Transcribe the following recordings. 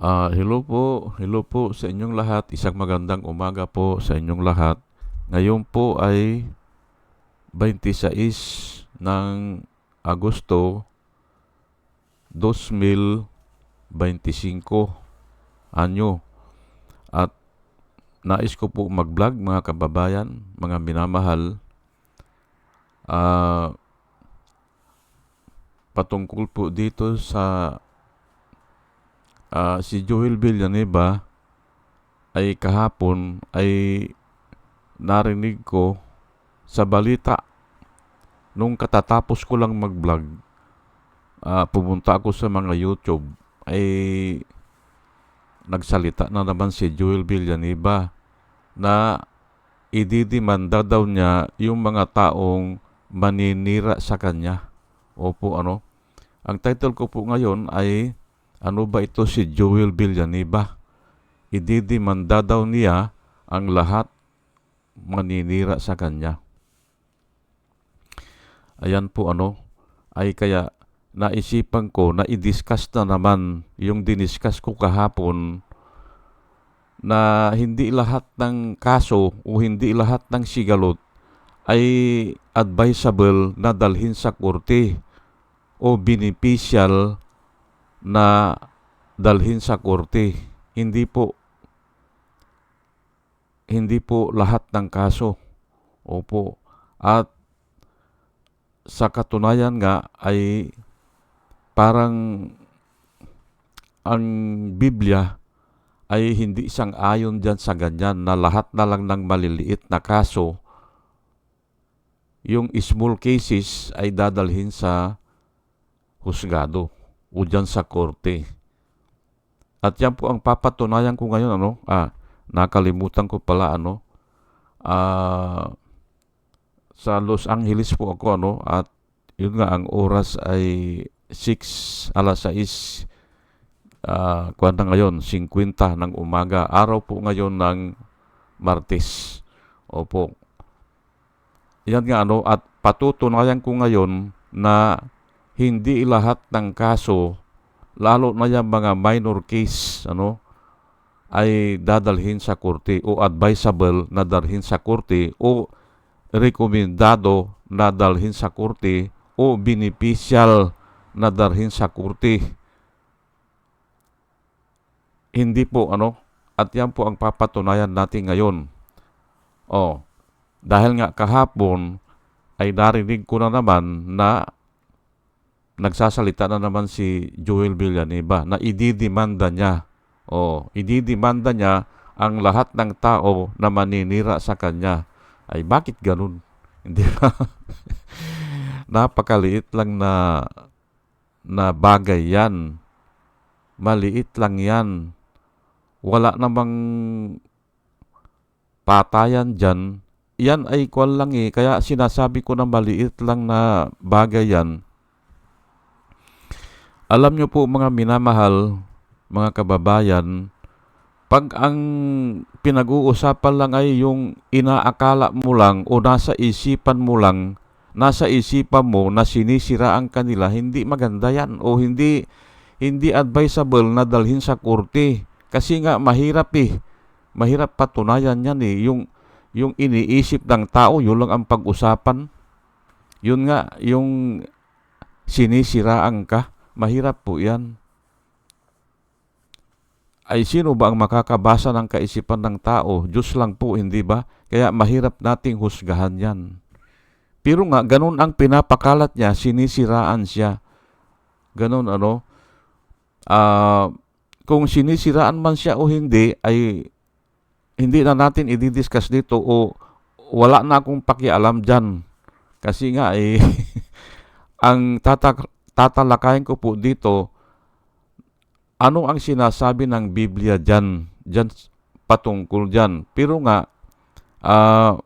Ah, hello po, hello po sa inyong lahat. Isang magandang umaga po sa inyong lahat. Ngayon po ay 26 ng Agosto 2025 anyo. At nais ko po mag-vlog mga kababayan, mga minamahal. Ah, patungkol po dito sa Ah, si Joel Villanueva ay kahapon ay narinig ko sa balita nung katatapos ko lang mag-vlog. ah, pumunta ako sa mga YouTube ay nagsalita na naman si Joel Villanueva na ididimanda daw niya yung mga taong maninira sa kanya. Opo, ano? Ang title ko po ngayon ay ano ba ito si Joel Villanueva? Ididimanda daw niya ang lahat maninira sa kanya. Ayan po ano, ay kaya naisipan ko na i-discuss na naman yung diniscuss ko kahapon na hindi lahat ng kaso o hindi lahat ng sigalot ay advisable na dalhin sa korte o beneficial na dalhin sa korte. Hindi po hindi po lahat ng kaso. Opo. At sa katunayan nga ay parang ang Biblia ay hindi isang ayon dyan sa ganyan na lahat na lang ng maliliit na kaso yung small cases ay dadalhin sa husgado o dyan sa korte. At yan po ang papatunayan ko ngayon, ano, ah, nakalimutan ko pala, ano, ah, sa Los Angeles po ako, ano, at yun nga, ang oras ay 6, alas 6, ah, kuwan na ngayon, 50 ng umaga. Araw po ngayon ng Martes. Opo. Yan nga, ano, at patutunayan ko ngayon na hindi lahat ng kaso, lalo na yung mga minor case, ano, ay dadalhin sa korte o advisable na dalhin sa korte o rekomendado na dalhin sa korte o beneficial na dalhin sa korte. Hindi po ano, at yan po ang papatunayan natin ngayon. Oh, dahil nga kahapon ay narinig ko na naman na nagsasalita na naman si Joel Villanueva na ididimanda niya. O, ididimanda niya ang lahat ng tao na maninira sa kanya. Ay bakit ganun? Hindi ba? Napakaliit lang na na bagay yan. Maliit lang yan. Wala namang patayan dyan. Yan ay kwan lang eh. Kaya sinasabi ko na maliit lang na bagay yan alam nyo po mga minamahal, mga kababayan, pag ang pinag-uusapan lang ay yung inaakala mo lang o nasa isipan mo lang, nasa isipan mo na sinisira ang kanila, hindi maganda yan o hindi hindi advisable na dalhin sa korte. Kasi nga mahirap eh. Mahirap patunayan yan eh. Yung, yung iniisip ng tao, yun lang ang pag-usapan. Yun nga, yung sinisiraan ka Mahirap po yan. Ay sino ba ang makakabasa ng kaisipan ng tao? Diyos lang po, hindi ba? Kaya mahirap nating husgahan yan. Pero nga, ganun ang pinapakalat niya, sinisiraan siya. Ganun ano. Uh, kung sinisiraan man siya o hindi, ay hindi na natin i-discuss dito o wala na akong pakialam dyan. Kasi nga, eh, ang tatak tatalakayin ko po dito ano ang sinasabi ng Biblia dyan, dyan patungkol dyan. Pero nga, uh,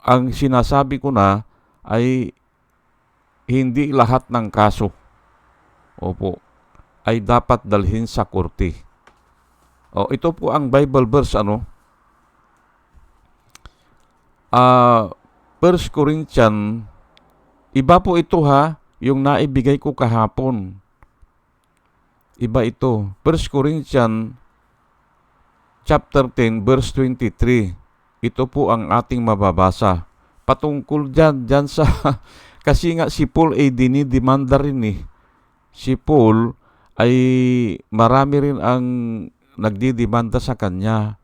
ang sinasabi ko na ay hindi lahat ng kaso, opo, ay dapat dalhin sa korte. O, ito po ang Bible verse, ano? Uh, 1 Corinthians, iba po ito ha, yung naibigay ko kahapon. Iba ito. 1 Corinthians chapter 10 verse 23. Ito po ang ating mababasa. Patungkol dyan, dyan sa, kasi nga si Paul ay dinidemanda rin eh. Si Paul ay marami rin ang nagdidemanda sa kanya.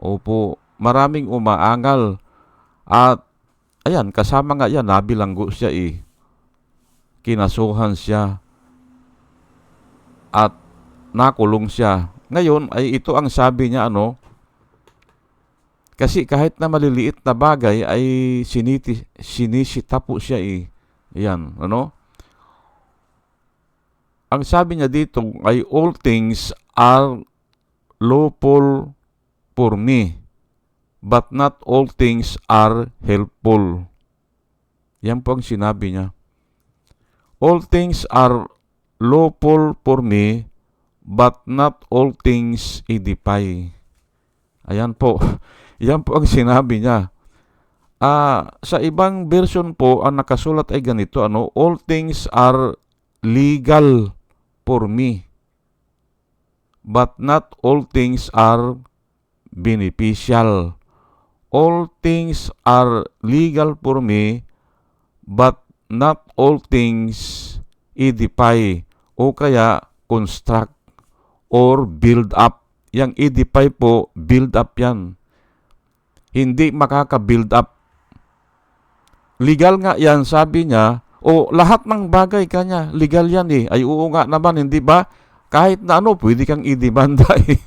Opo, maraming umaangal. At ayan, kasama nga yan, nabilanggo siya eh. Kinasuhan siya. At nakulong siya. Ngayon ay ito ang sabi niya ano, kasi kahit na maliliit na bagay ay siniti, sinisita po siya eh. Yan, ano? Ang sabi niya dito ay all things are lawful for me, but not all things are helpful. Yan po ang sinabi niya. All things are lawful for me, but not all things edify. Ayan po. Yan po ang sinabi niya. Ah, sa ibang version po, ang nakasulat ay ganito, ano, all things are legal for me, but not all things are beneficial. All things are legal for me, but not all things edify o kaya construct or build up. Yang edify po, build up yan. Hindi makaka-build up. Legal nga yan, sabi niya, o lahat ng bagay kanya, legal yan eh. Ay oo nga naman, hindi ba? Kahit na ano, pwede kang idemanda eh.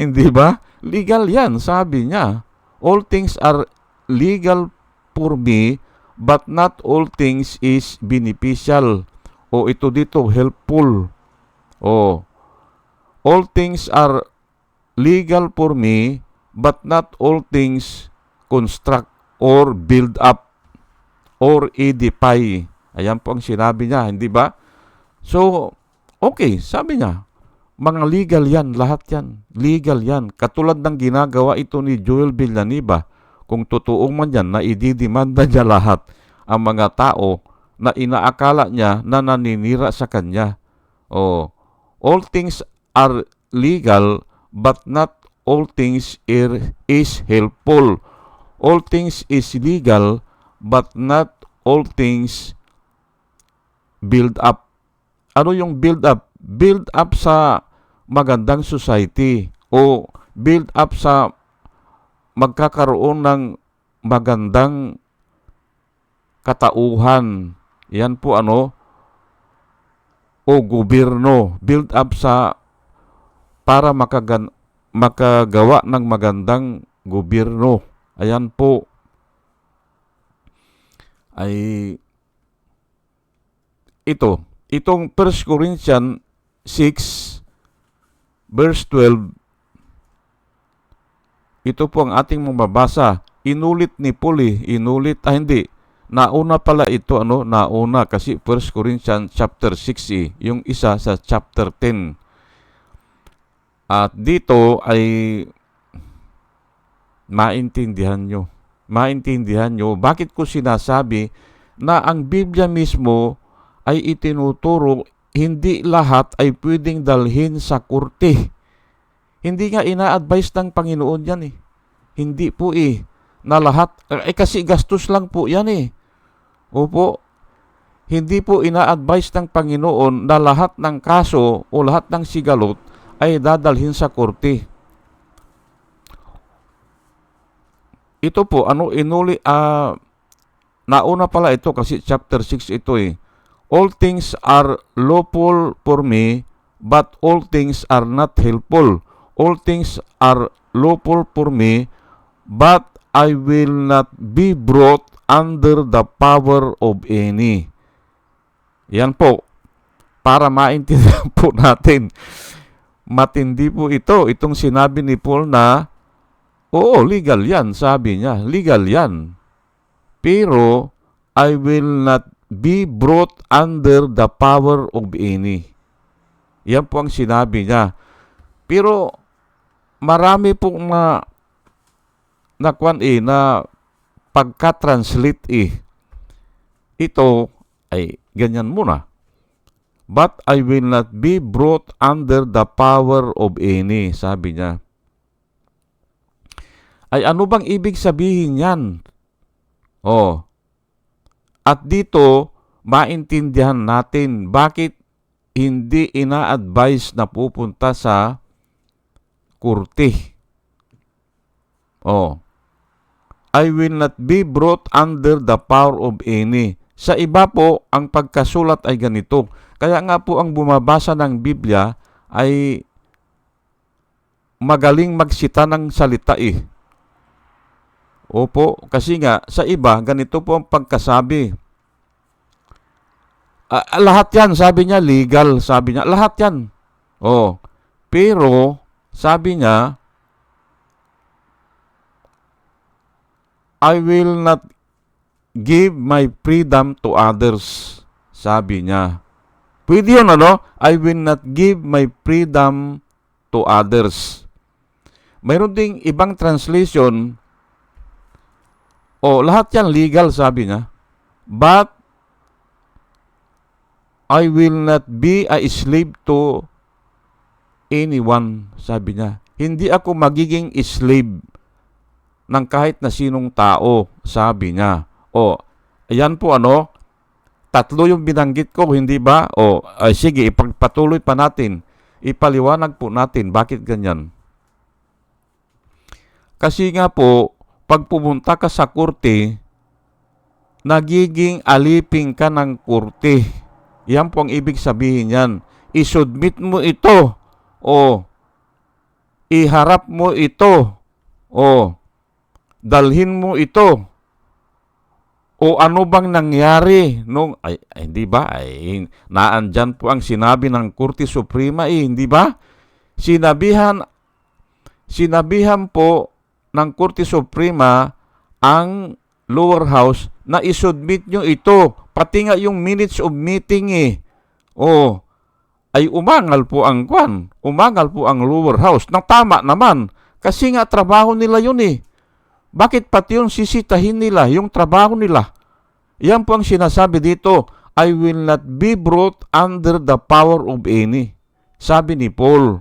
hindi ba? Legal yan, sabi niya. All things are legal for me, but not all things is beneficial. O ito dito, helpful. O, all things are legal for me, but not all things construct or build up or edify. Ayan po ang sinabi niya, hindi ba? So, okay, sabi niya, mga legal yan, lahat yan. Legal yan. Katulad ng ginagawa ito ni Joel Villanueva. Kung totoo man yan na ididimanda niya lahat ang mga tao na inaakala niya na naninira sa kanya. Oh, all things are legal but not all things is helpful. All things is legal but not all things build up. Ano yung build up? Build up sa magandang society o build up sa magkakaroon ng magandang katauhan. Yan po ano o gobyerno build up sa para makagan, makagawa ng magandang gobyerno. Ayan po ay ito, itong 1 Corinthians 6 verse 12 ito po ang ating mababasa. Inulit ni Paul eh, inulit, ah hindi, nauna pala ito, ano, nauna kasi 1 Corinthians chapter 6 eh, yung isa sa chapter 10. At dito ay maintindihan nyo maintindihan nyo bakit ko sinasabi na ang Biblia mismo ay itinuturo hindi lahat ay pwedeng dalhin sa kurte. Hindi nga ina-advise ng Panginoon yan eh. Hindi po eh. Na lahat, eh kasi gastos lang po yan eh. Opo. Hindi po ina-advise ng Panginoon na lahat ng kaso o lahat ng sigalot ay dadalhin sa korte. ito po, ano, inuli, uh, nauna pala ito kasi chapter 6 ito eh. All things are lawful for me, but all things are not helpful. All things are lawful for me, but I will not be brought under the power of any. Yan po, para maintindihan po natin. Matindi po ito, itong sinabi ni Paul na Oo, legal yan, sabi niya. Legal yan. Pero, I will not be brought under the power of any. Yan po ang sinabi niya. Pero, marami pong na nakwan eh, na pagka-translate eh. Ito ay ganyan muna. but I will not be brought under the power of any, sabi niya. Ay ano bang ibig sabihin yan? Oh. At dito, maintindihan natin bakit hindi ina-advise na pupunta sa kurte. Oh. I will not be brought under the power of any. Sa iba po, ang pagkasulat ay ganito. Kaya nga po ang bumabasa ng Biblia ay magaling magsita ng salita eh. Opo, kasi nga sa iba, ganito po ang pagkasabi. Ah, lahat yan, sabi niya, legal, sabi niya, lahat yan. Oh, pero, sabi niya, I will not give my freedom to others. Sabi niya. Pwede yun, ano? I will not give my freedom to others. Mayroon ding ibang translation. O, lahat yan legal, sabi niya. But, I will not be a slave to anyone, sabi niya. Hindi ako magiging slave ng kahit na sinong tao, sabi niya. O, ayan po ano, tatlo yung binanggit ko, hindi ba? O, ay, sige, ipagpatuloy pa natin. Ipaliwanag po natin, bakit ganyan? Kasi nga po, pag pumunta ka sa kurte, nagiging aliping ka ng kurte. Yan po ang ibig sabihin yan. I-submit mo ito. O, iharap mo ito. O, dalhin mo ito. O ano bang nangyari nung ay, ay hindi ba ay naandyan po ang sinabi ng Korte Suprema eh, hindi ba? Sinabihan sinabihan po ng Korte Suprema ang lower house na isubmit nyo ito. Pati nga yung minutes of meeting eh. O, ay umangal po ang kwan. Umangal po ang lower house. Nang tama naman. Kasi nga trabaho nila yun eh. Bakit pati yung sisitahin nila, yung trabaho nila? Yan po ang sinasabi dito, I will not be brought under the power of any. Sabi ni Paul.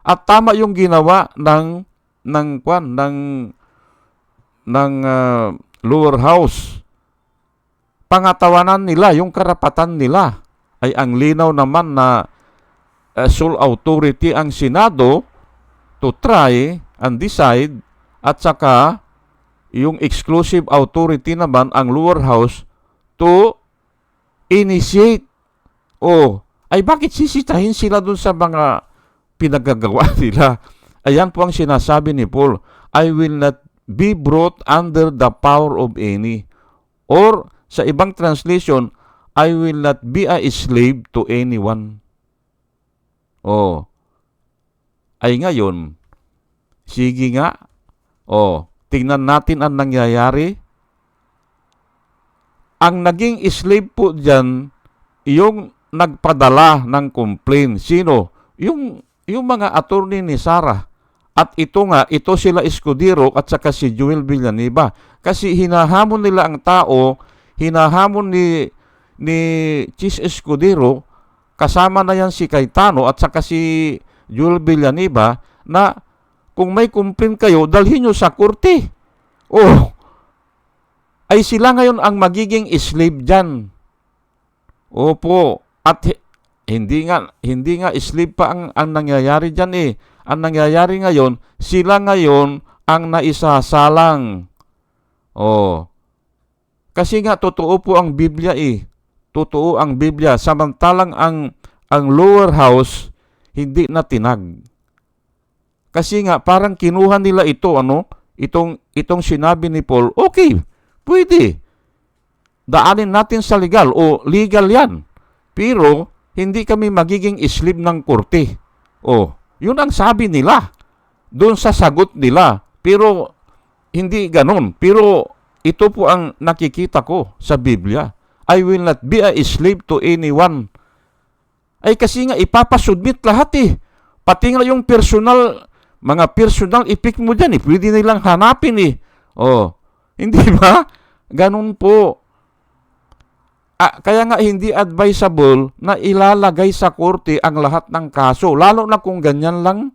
At tama yung ginawa ng ng kwan ng ng uh, lower house. Pangatawanan nila yung karapatan nila ay ang linaw naman na uh, sole authority ang Senado to try and decide at saka, yung exclusive authority naman ang lower house to initiate. O, ay bakit sisitahin sila dun sa mga pinagagawa nila? Ayan po ang sinasabi ni Paul. I will not be brought under the power of any. Or, sa ibang translation, I will not be a slave to anyone. Oh. Ay ngayon, sige nga, Oh, tingnan natin ang nangyayari. Ang naging slave po dyan, yung nagpadala ng complaint. Sino? Yung, yung mga attorney ni Sarah. At ito nga, ito sila Escudero at saka si Joel Villanueva. Kasi hinahamon nila ang tao, hinahamon ni, ni Chis Escudero, kasama na yan si Cayetano at saka si Joel Villanueva na kung may complaint kayo, dalhin nyo sa korte. Oh, ay sila ngayon ang magiging slave dyan. Opo, at hindi nga hindi nga slave pa ang, ang nangyayari diyan eh. Ang nangyayari ngayon, sila ngayon ang naisasalang. Oh. Kasi nga totoo po ang Biblia eh. Totoo ang Biblia samantalang ang ang lower house hindi na tinag. Kasi nga parang kinuha nila ito ano, itong itong sinabi ni Paul, okay, pwede. Daanin natin sa legal o legal 'yan. Pero hindi kami magiging slave ng korte. Oh, yun ang sabi nila doon sa sagot nila. Pero hindi ganon. Pero ito po ang nakikita ko sa Biblia. I will not be a slave to anyone. Ay kasi nga ipapasubmit lahat eh. Pati nga yung personal mga personal i-pick mo dyan eh. Pwede nilang hanapin eh. Oh, hindi ba? Ganun po. ah, kaya nga hindi advisable na ilalagay sa korte ang lahat ng kaso. Lalo na kung ganyan lang,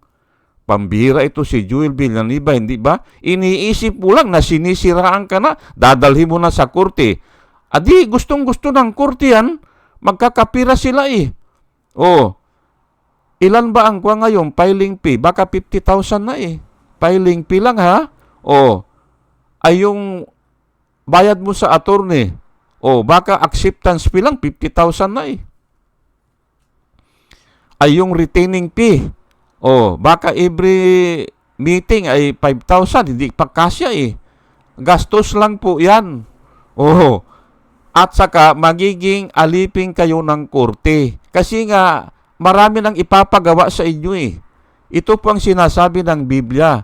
pambira ito si Joel Villanueva, hindi ba? Iniisip mo lang na sinisiraan ka na, dadalhin mo na sa korte. Adi, gustong gusto ng korte yan, magkakapira sila eh. Oh, ilan ba ang kuha ngayon? Filing fee, baka 50,000 na eh. Filing fee lang ha? Oh, ay yung bayad mo sa attorney, o baka acceptance fee lang, 50,000 na eh. Ay yung retaining fee, o baka every meeting ay 5,000, hindi pa eh. Gastos lang po yan. Oh, at saka magiging aliping kayo ng korte. Kasi nga, marami nang ipapagawa sa inyo eh. Ito po ang sinasabi ng Biblia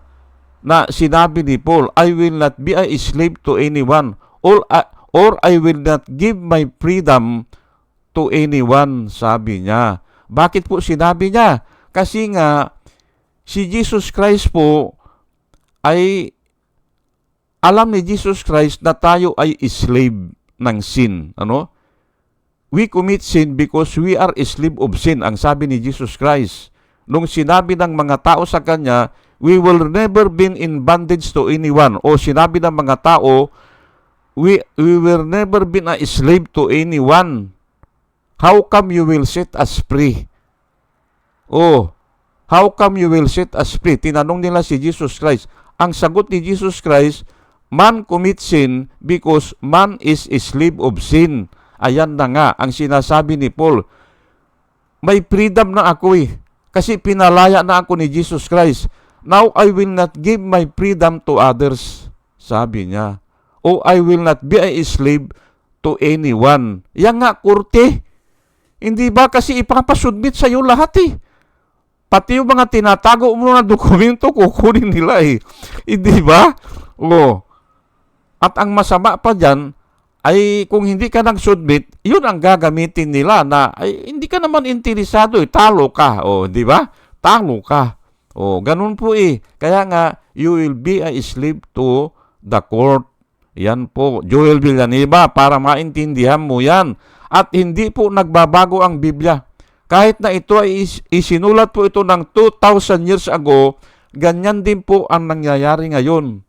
na sinabi ni Paul, I will not be a slave to anyone or, or I will not give my freedom to anyone, sabi niya. Bakit po sinabi niya? Kasi nga, si Jesus Christ po ay alam ni Jesus Christ na tayo ay slave ng sin. Ano? We commit sin because we are slave of sin, ang sabi ni Jesus Christ. Nung sinabi ng mga tao sa kanya, we will never been in bondage to anyone. O sinabi ng mga tao, we, we will never been a slave to anyone. How come you will set us free? Oh, how come you will set us free? Tinanong nila si Jesus Christ. Ang sagot ni Jesus Christ, man commit sin because man is a slave of sin. Ayan na nga ang sinasabi ni Paul. May freedom na ako eh. Kasi pinalaya na ako ni Jesus Christ. Now I will not give my freedom to others. Sabi niya. O I will not be a slave to anyone. Yan nga, kurte. Hindi ba kasi ipapasubmit sa iyo lahat eh. Pati yung mga tinatago mo na dokumento, kukunin nila eh. Hindi ba? O. At ang masama pa dyan, ay kung hindi ka nang submit, yun ang gagamitin nila na ay hindi ka naman interesado, eh, talo ka. O, di ba? Talo ka. O, ganun po eh. Kaya nga, you will be a slave to the court. Yan po, Joel Villanueva, para maintindihan mo yan. At hindi po nagbabago ang Biblia. Kahit na ito ay is- isinulat po ito ng 2,000 years ago, ganyan din po ang nangyayari ngayon.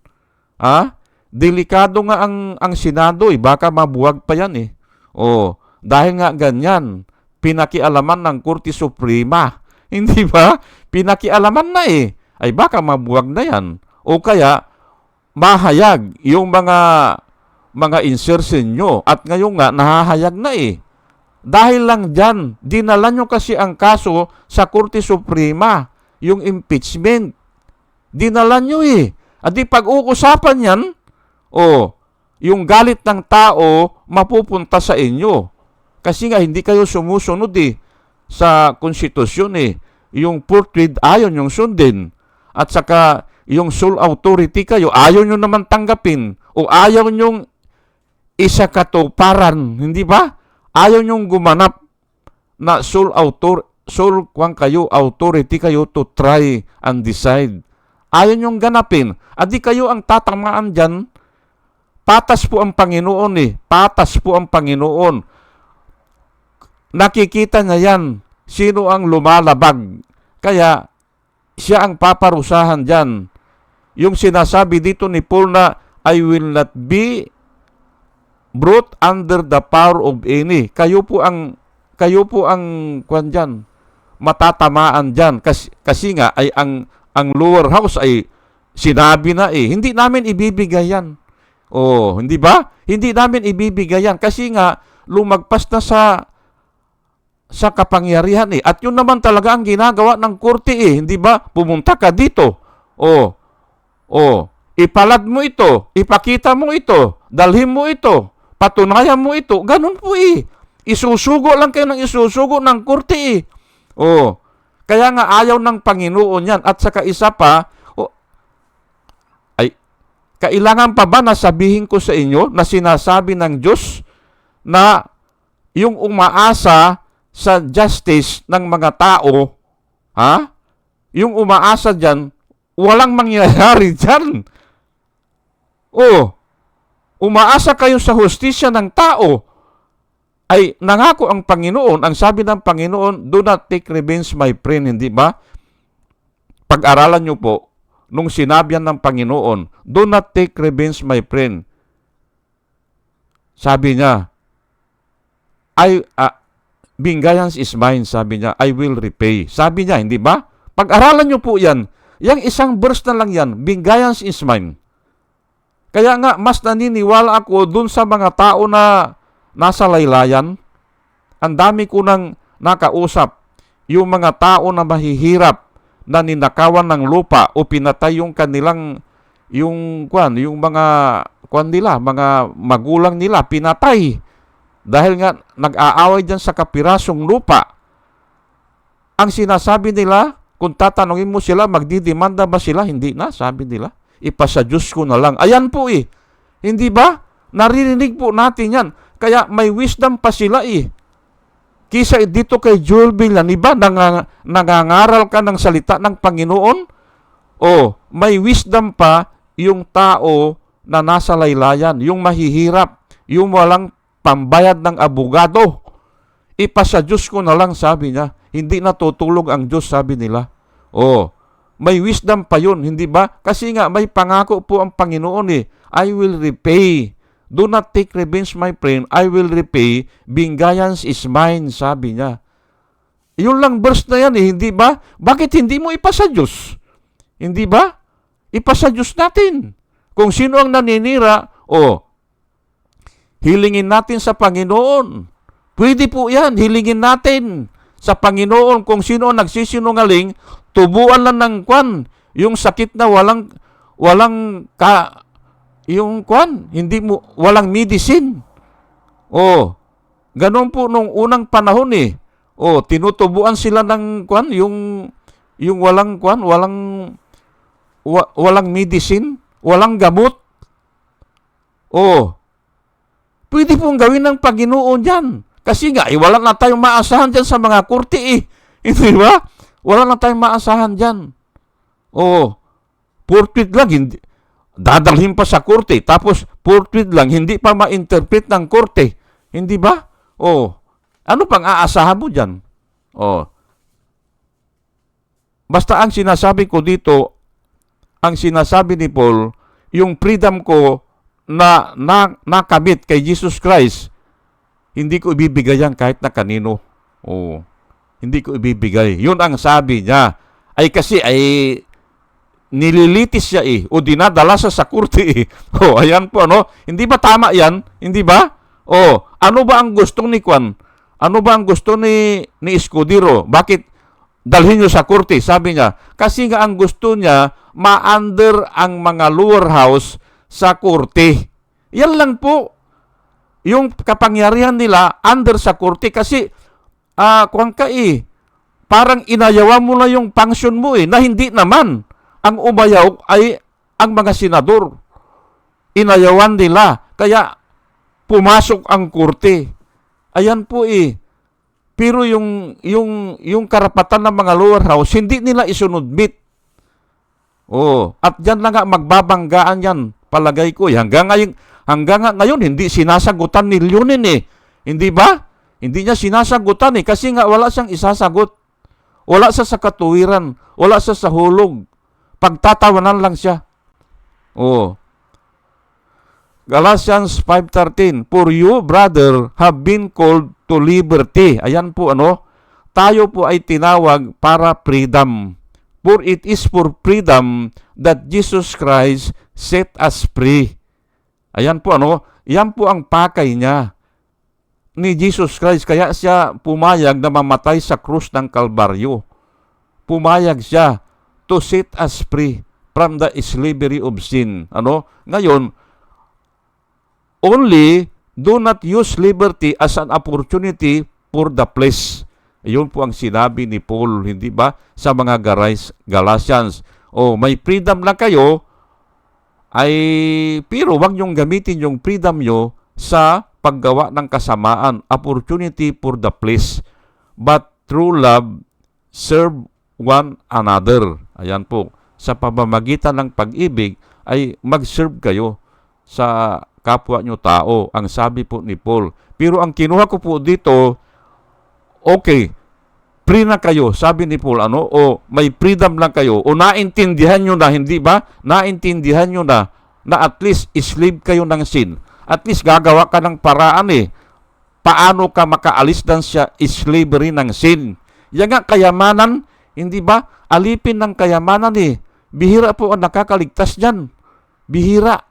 Ha? Delikado nga ang, ang Senado eh, baka mabuwag pa yan eh. O, dahil nga ganyan, pinakialaman ng Korte Suprema. Hindi ba? Pinakialaman na eh. Ay baka mabuwag na yan. O kaya, mahayag yung mga mga insertion nyo. At ngayon nga, nahahayag na eh. Dahil lang dyan, dinala nyo kasi ang kaso sa Korte Suprema, yung impeachment. Dinala nyo eh. At di pag-uusapan yan, o yung galit ng tao mapupunta sa inyo. Kasi nga hindi kayo sumusunod eh sa konstitusyon eh. Yung portrait ayon yung sundin. At saka yung sole authority kayo, ayaw nyo naman tanggapin. O ayaw nyong isa katuparan, hindi ba? Ayaw nyong gumanap na sole author sole kwan kayo, authority kayo to try and decide. Ayaw nyong ganapin. At di kayo ang tatamaan dyan, patas po ang Panginoon eh. Patas po ang Panginoon. Nakikita niya yan. Sino ang lumalabag. Kaya, siya ang paparusahan dyan. Yung sinasabi dito ni Paul na, I will not be brought under the power of any. Kayo po ang kayo po ang kwan dyan, matatamaan dyan. Kasi, kasi nga ay ang ang lower house ay sinabi na eh, hindi namin ibibigay yan. Oh, hindi ba? Hindi namin ibibigay yan kasi nga lumagpas na sa sa kapangyarihan eh. At yun naman talaga ang ginagawa ng korte eh, hindi ba? Pumunta ka dito. Oh. Oh, ipalad mo ito, ipakita mo ito, dalhin mo ito, patunayan mo ito. Ganun po eh. Isusugo lang kayo ng isusugo ng korte eh. Oh. Kaya nga ayaw ng Panginoon yan. At saka isa pa, kailangan pa ba na sabihin ko sa inyo na sinasabi ng Diyos na yung umaasa sa justice ng mga tao, ha? Yung umaasa dyan, walang mangyayari dyan. Oh, umaasa kayo sa hustisya ng tao. ay nangako ang Panginoon, ang sabi ng Panginoon, do not take revenge my friend, hindi ba? Pag-aralan nyo po, nung sinabihan ng Panginoon, do not take revenge my friend. Sabi niya, I, uh, vengeance is mine, sabi niya, I will repay. Sabi niya, hindi ba? Pag-aralan nyo po yan, yung isang verse na lang yan, vengeance is mine. Kaya nga, mas naniniwala ako dun sa mga tao na nasa laylayan. Ang dami ko nang nakausap, yung mga tao na mahihirap, na ninakawan ng lupa o pinatay yung kanilang yung kwan, yung mga kwan nila, mga magulang nila pinatay dahil nga nag-aaway diyan sa kapirasong lupa. Ang sinasabi nila, kung tatanungin mo sila, magdidemanda ba sila? Hindi na, sabi nila. Ipasa Diyos ko na lang. Ayan po eh. Hindi ba? Naririnig po natin yan. Kaya may wisdom pa sila eh. Kisa dito kay Joel Villan, iba, nang, nangangaral ka ng salita ng Panginoon? O, may wisdom pa yung tao na nasa laylayan, yung mahihirap, yung walang pambayad ng abogado. Ipasa Diyos ko na lang, sabi niya. Hindi natutulog ang Diyos, sabi nila. O, may wisdom pa yun, hindi ba? Kasi nga, may pangako po ang Panginoon eh. I will repay Do not take revenge, my friend. I will repay. Vengeance is mine, sabi niya. Yun lang verse na yan eh, hindi ba? Bakit hindi mo ipasa Diyos? Hindi ba? Ipasa Diyos natin. Kung sino ang naninira, o oh, hilingin natin sa Panginoon. Pwede po yan, hilingin natin sa Panginoon kung sino ang nagsisinungaling, tubuan lang ng kwan, yung sakit na walang walang ka, yung kwan, hindi mo, walang medicine. Oh, ganun po nung unang panahon eh. Oh, tinutubuan sila ng kwan, yung, yung walang kwan, walang, wa, walang medicine, walang gamot. Oh, pwede pong gawin ng Panginoon yan. Kasi nga, eh, wala na tayong maasahan dyan sa mga kurti eh. Hindi ba? Wala na tayong maasahan dyan. Oh, portrait lang, hindi, dadalhin pa sa korte, tapos forthwith lang, hindi pa ma-interpret ng korte. Hindi ba? Oh, ano pang aasahan mo dyan? Oh. Basta ang sinasabi ko dito, ang sinasabi ni Paul, yung freedom ko na, na nakamit kay Jesus Christ, hindi ko ibibigay yan kahit na kanino. Oh, hindi ko ibibigay. Yun ang sabi niya. Ay kasi ay nililitis siya eh, o dinadala sa sa kurte eh. Oh, ayan po, ano? Hindi ba tama yan? Hindi ba? Oh, ano ba ang gusto ni Kwan? Ano ba ang gusto ni, ni Escudero? Bakit dalhin nyo sa kurte? Sabi niya, kasi nga ang gusto niya, ma-under ang mga lower house sa kurte. Yan lang po. Yung kapangyarihan nila, under sa kurte. Kasi, ah, uh, kwan ka eh, parang inayawa mo na yung function mo eh, na hindi naman ang umayaw ay ang mga senador. Inayawan nila. Kaya pumasok ang korte. Ayan po eh. Pero yung, yung, yung karapatan ng mga lower house, hindi nila isunodbit. Oh, at diyan na nga magbabanggaan yan, palagay ko. Hanggang ngayon, hanggang ngayon hindi sinasagutan ni Leonin eh. Hindi ba? Hindi niya sinasagutan eh kasi nga wala siyang isasagot. Wala sa sa katuwiran, wala sa sa hulog. Pagtatawanan lang siya. Oh. Galatians 5.13 For you, brother, have been called to liberty. Ayan po ano. Tayo po ay tinawag para freedom. For it is for freedom that Jesus Christ set us free. Ayan po ano. Yan po ang pakay niya ni Jesus Christ. Kaya siya pumayag na mamatay sa krus ng Kalbaryo. Pumayag siya to set us free from the slavery of sin. Ano? Ngayon, only do not use liberty as an opportunity for the flesh. Iyon po ang sinabi ni Paul, hindi ba? Sa mga Galatians. O, may freedom lang kayo, ay, pero wag niyong gamitin yung freedom nyo sa paggawa ng kasamaan, opportunity for the flesh. But through love, serve one another. Ayan po. Sa pamamagitan ng pag-ibig ay mag-serve kayo sa kapwa nyo tao. Ang sabi po ni Paul, Pero ang kinuha ko po dito, okay, free na kayo, sabi ni Paul, ano, o may freedom lang kayo, o naintindihan nyo na, hindi ba? Naintindihan nyo na, na at least slave kayo ng sin. At least gagawa ka ng paraan eh. Paano ka makaalis dan siya slavery ng sin. Yan nga kayamanan, hindi ba? Alipin ng kayamanan eh. Bihira po ang nakakaligtas dyan. Bihira.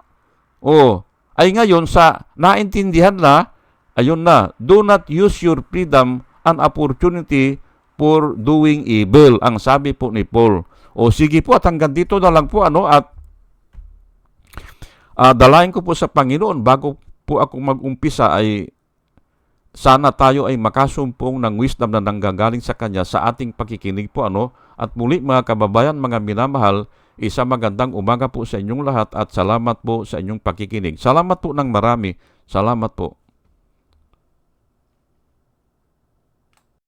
Oh, ay ngayon sa naintindihan na, ayun na, do not use your freedom and opportunity for doing evil. Ang sabi po ni Paul. O sige po at hanggang dito na lang po ano at ah, dalayan ko po sa Panginoon bago po ako mag-umpisa ay sana tayo ay makasumpong ng wisdom na nanggagaling sa Kanya sa ating pakikinig po ano. At muli mga kababayan, mga minamahal, isa magandang umaga po sa inyong lahat at salamat po sa inyong pakikinig. Salamat po ng marami. Salamat po.